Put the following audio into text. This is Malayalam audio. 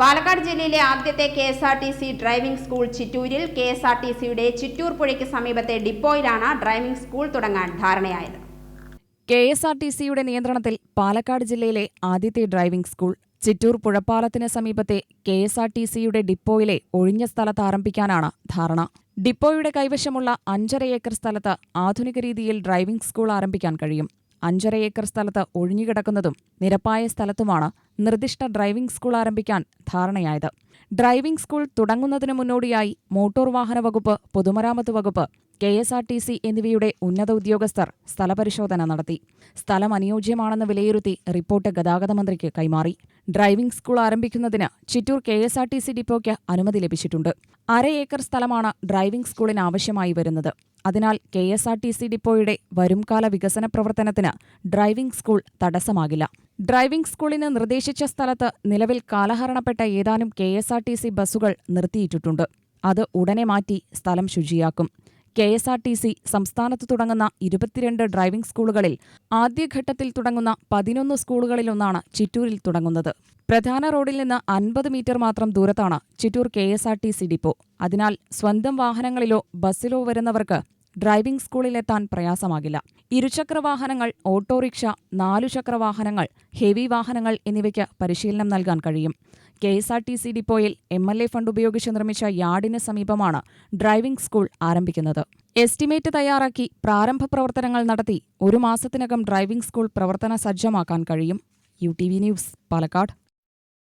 പാലക്കാട് ജില്ലയിലെ ആദ്യത്തെ K S R T C driving school ചിറ്റൂരിൽ K S R T സിയുടെ ചിറ്റൂർ പുഴയ്ക്ക് സമീപത്തെ ഡിപ്പോയിലാണ് ഡ്രൈവിംഗ് സ്കൂൾ തുടങ്ങാൻ ധാരണയായത്. കെ എസ് ആർ ടി സിയുടെ നിയന്ത്രണത്തിൽ പാലക്കാട് ജില്ലയിലെ ആദ്യത്തെ ഡ്രൈവിംഗ് സ്കൂൾ ചിറ്റൂർ പുഴപ്പാലത്തിന് സമീപത്തെ കെ എസ് ആർ ടി സിയുടെ ഡിപ്പോയിലെ ഒഴിഞ്ഞ സ്ഥലത്ത് ആരംഭിക്കാനാണ് ധാരണ. ഡിപ്പോയുടെ കൈവശമുള്ള അഞ്ചര ഏക്കർ സ്ഥലത്ത് ആധുനിക രീതിയിൽ ഡ്രൈവിംഗ് സ്കൂൾ ആരംഭിക്കാൻ കഴിയും. അഞ്ചര ഏക്കർ സ്ഥലത്ത് ഒഴിഞ്ഞുകിടക്കുന്നതും നിരപ്പായ സ്ഥലത്തുമാണ് നിർദ്ദിഷ്ട ഡ്രൈവിംഗ് സ്കൂൾ ആരംഭിക്കാൻ ധാരണയായത്. ഡ്രൈവിംഗ് സ്കൂൾ തുടങ്ങുന്നതിന് മുന്നോടിയായി മോട്ടോർ വാഹന വകുപ്പ് പൊതുമരാമത്ത് വകുപ്പ് K S R T C എന്നിവയുടെ ഉന്നത ഉദ്യോഗസ്ഥർ സ്ഥലപരിശോധന നടത്തി. സ്ഥലം അനുയോജ്യമാണെന്ന് വിലയിരുത്തി റിപ്പോർട്ട് ഗതാഗത മന്ത്രിക്ക് കൈമാറി. ഡ്രൈവിംഗ് സ്കൂൾ ആരംഭിക്കുന്നതിന് Chittur K S R T C ഡിപ്പോയ്ക്ക് അനുമതി ലഭിച്ചിട്ടുണ്ട്. അര ഏക്കർ സ്ഥലമാണ് ഡ്രൈവിംഗ് സ്കൂളിന് ആവശ്യമായി വരുന്നത്. അതിനാൽ K S R T C ഡിപ്പോയുടെ വരുംകാല വികസന പ്രവർത്തനത്തിന് ഡ്രൈവിംഗ് സ്കൂൾ തടസ്സമാകില്ല. ഡ്രൈവിംഗ് സ്കൂളിന് നിർദ്ദേശിച്ച സ്ഥലത്ത് നിലവിൽ കാലഹരണപ്പെട്ട ഏതാനും K S R T C ബസ്സുകൾ നിർത്തിയിട്ടിട്ടുണ്ട്. അത് ഉടനെ മാറ്റി സ്ഥലം ശുചിയാക്കും. K S R T C സംസ്ഥാനത്ത് തുടങ്ങുന്ന ഇരുപത്തിരണ്ട് ഡ്രൈവിംഗ് സ്കൂളുകളിൽ ആദ്യഘട്ടത്തിൽ തുടങ്ങുന്ന പതിനൊന്ന് സ്കൂളുകളിലൊന്നാണ് ചിറ്റൂരിൽ തുടങ്ങുന്നത്. പ്രധാന റോഡിൽ നിന്ന് അൻപത് മീറ്റർ മാത്രം ദൂരത്താണ് Chittur K S R T C depot. അതിനാൽ സ്വന്തം വാഹനങ്ങളിലോ ബസ്സിലോ വരുന്നവർക്ക് ഡ്രൈവിംഗ് സ്കൂളിലെത്താൻ പ്രയാസമാകില്ല. ഇരുചക്ര വാഹനങ്ങൾ ഓട്ടോറിക്ഷ നാലുചക്ര വാഹനങ്ങൾ ഹെവി വാഹനങ്ങൾ എന്നിവയ്ക്ക് പരിശീലനം നൽകാൻ കഴിയും. K S R T C ഡിപ്പോയിൽ എം എൽ എ ഫണ്ട് ഉപയോഗിച്ച് നിർമ്മിച്ച യാർഡിന് സമീപമാണ് ഡ്രൈവിംഗ് സ്കൂൾ ആരംഭിക്കുന്നത്. എസ്റ്റിമേറ്റ് തയ്യാറാക്കി പ്രാരംഭ പ്രവർത്തനങ്ങൾ നടത്തി ഒരു മാസത്തിനകം ഡ്രൈവിംഗ് സ്കൂൾ പ്രവർത്തന സജ്ജമാക്കാൻ കഴിയും. U T V news Palakkad.